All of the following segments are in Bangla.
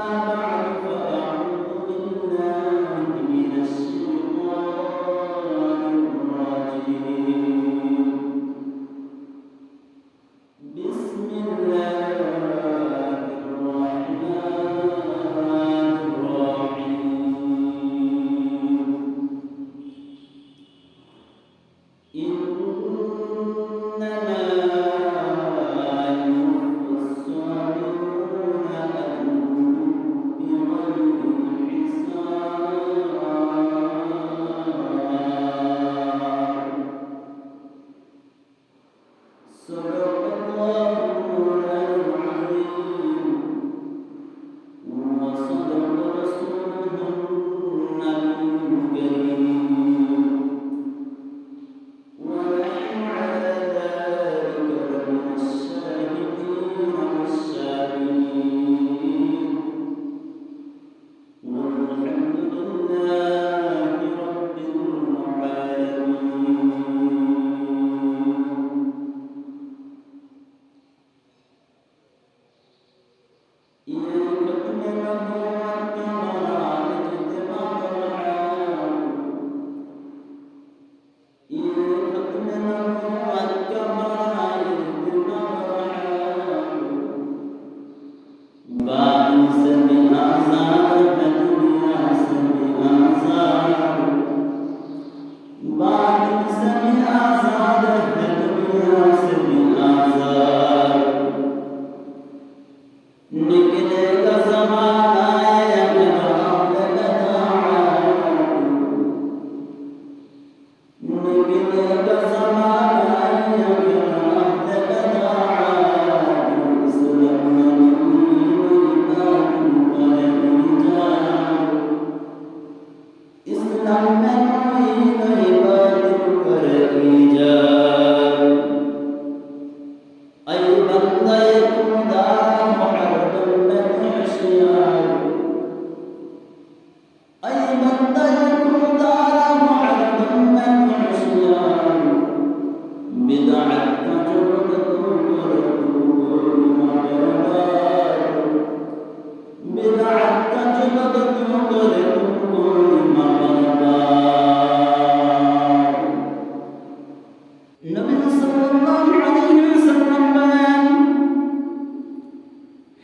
Amen.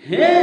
Hey!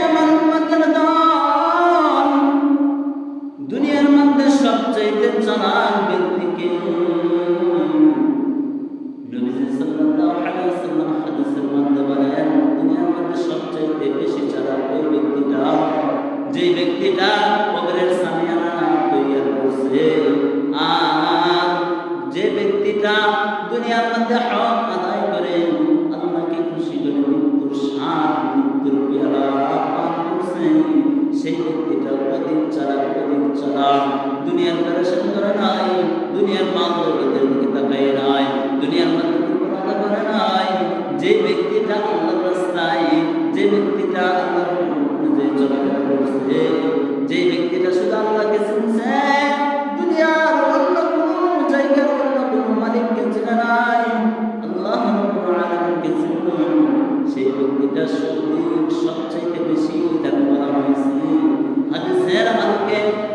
এটা সৌদিন সবচাইতে বেশি দান করা হয়েছে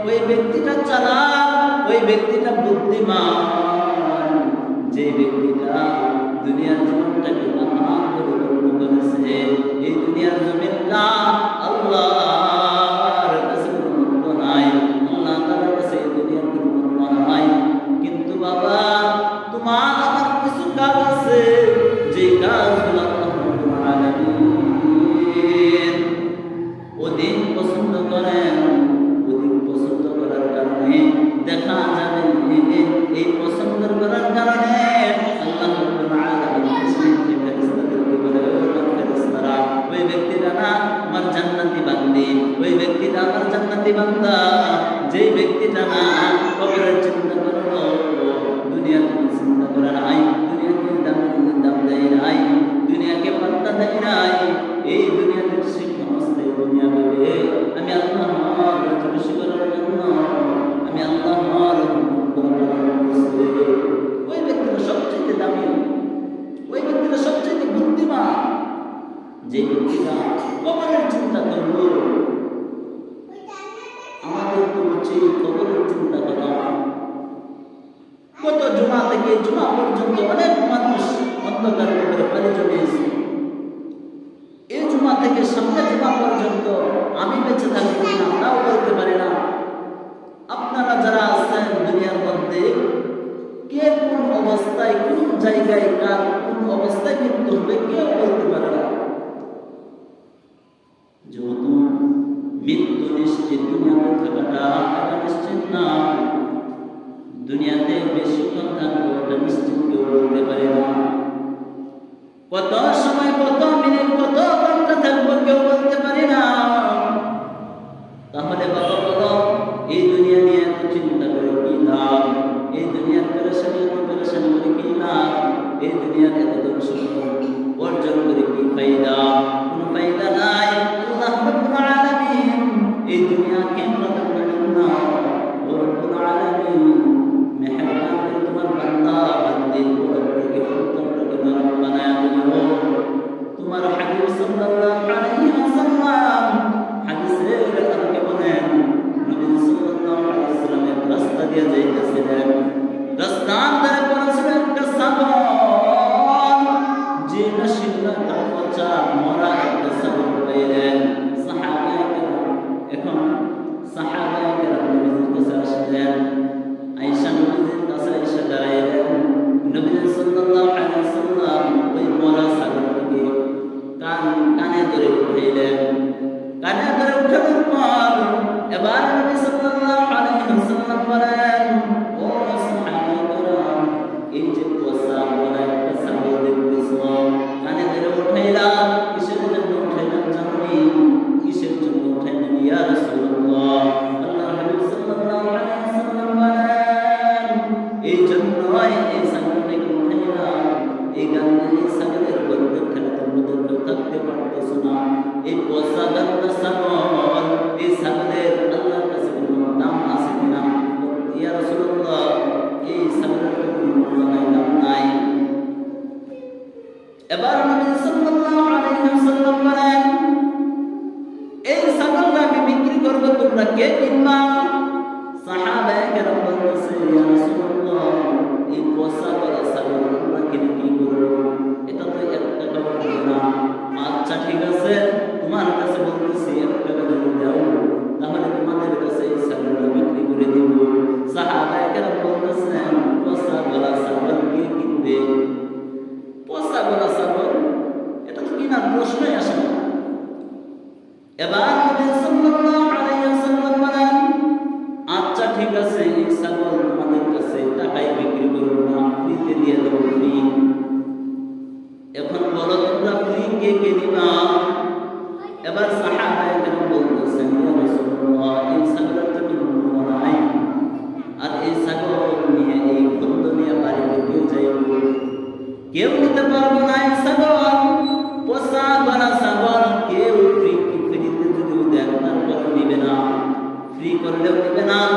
ওই ব্যক্তিটা চালাক ওই ব্যক্তিটা বুদ্ধিমান। বান্দা সেই কবরের চিন্তা করা কত জমা থেকে জমা পর্যন্ত অনেক মানুষ অন্ধকার কবরে পাড়ি জমিয়েছে। এই জমা থেকে সামনে জমা পর্যন্ত আমি বেঁচে থাকব না তাও বলতে পারি না। আপনারা যারা আছেন দুনিয়ার মধ্যে, কে কোন অবস্থায়, কোন জায়গায়, কার কোন অবস্থায় মৃত্যু হবে কেউ বলতে পারে না। হুজুরের তাপচা মরা একটা সাবর পেলেন সাহাবাইকের এখন সাহাবাইকের নবীজির কাছে আসলেন আইসা নবীজির কাছে এসে দাঁড়াইলেন নবীজ সাল্লাল্লাহু আলাইহি সাল্লাম ওই এবার নবী সাল্লাল্লাহু আলাইহি সাল্লাম বলেন ও সাহাবাইকেরা এই যে কোসা মরা একটা সাগর কানে ধরে উঠাইলাম, কিসের জন্য উঠাইলাম জানি? কিসের জন্য উঠাইলাম ইয়া রাসূলুল্লাহ? এই জন্যই না। এই পয়সা গান্ধা সামনে এবার নবী সাল্লাল্লাহু আলাইহি ওয়াসাল্লাম বলেন, এই ছাগলটা আমি বিক্রি করব তোমরা কে কিনবা? সাহাবায়ে কেরাম বলতেছে, ইয়া রাসূলুল্লাহ, এই পোষা করা ছাগল আমরা কে বিক্রি করব? এটা তো এক টাকা না। আচ্ছা ঠিক আছে। free করলেও নেবে না।